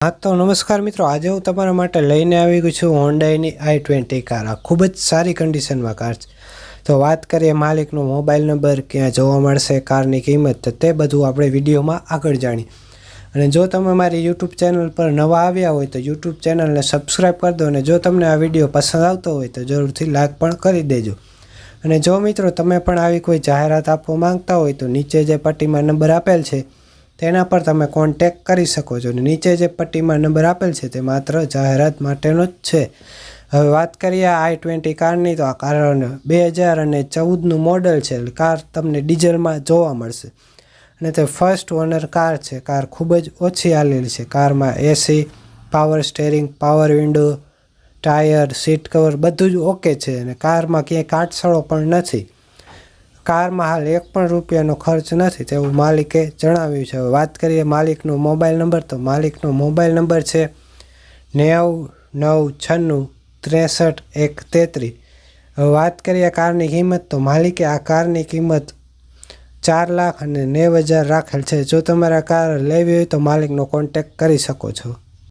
હા, તો નમસ્કાર મિત્રો. આજે હું તમારા માટે લઈને આવી ગયું છું હોન્ડાઈની આઈ ટ્વેન્ટી કાર. આ ખૂબ જ સારી કન્ડિશનમાં કાર છે. તો વાત કરીએ માલિકનો મોબાઈલ નંબર, ક્યાં જોવા મળશે, કારની કિંમત, તો તે બધું આપણે વિડીયોમાં આગળ જાણીએ. અને જો તમે મારી યુટ્યુબ ચેનલ પર નવા આવ્યા હોય, તો યુટ્યુબ ચેનલને સબસ્ક્રાઈબ કરી દો અને જો તમને આ વીડિયો પસંદ આવતો હોય, તો જરૂરથી લાઈક પણ કરી દેજો. અને જો મિત્રો તમે પણ આવી કોઈ જાહેરાત આપવા માંગતા હોય, તો નીચે જે પટ્ટીમાં નંબર આપેલ છે તેના પર તમે કોન્ટેક કરી શકો છો અને નીચે જે પટ્ટીમાં નંબર આપેલ છે તે માત્ર જાહેરાત માટેનો જ છે. હવે વાત કરીએ આઈ ટ્વેન્ટી કારની, તો આ કાર બે હજાર અને ચૌદનું મોડલ છે. કાર તમને ડીઝલમાં જોવા મળશે. અને તે ફર્સ્ટ ઓનર કાર છે. કાર ખૂબ જ ઓછી આલેલી છે. કારમાં AC power steering power window tyre seat cover બધું જ ઓકે છે અને કારમાં ક્યાંય કાટસળો પણ નથી. કારમાં હાલ એક પણ રૂપિયાનો ખર્ચ નથી. તેવું માલિકે જણાવ્યું છે. વાત કરીએ માલિકનો મોબાઈલ નંબર. તો માલિકનો મોબાઈલ નંબર છે નેવું નવ છન્નું ત્રેસઠ એક તેત્રીસ વાત કરીએ કારની કિંમત. તો માલિકે આ કારની કિંમત ચાર લાખ અને નેવ હજાર રાખેલ છે. જો તમારે કાર લેવી હોય તો માલિકનો કોન્ટેક કરી શકો છો.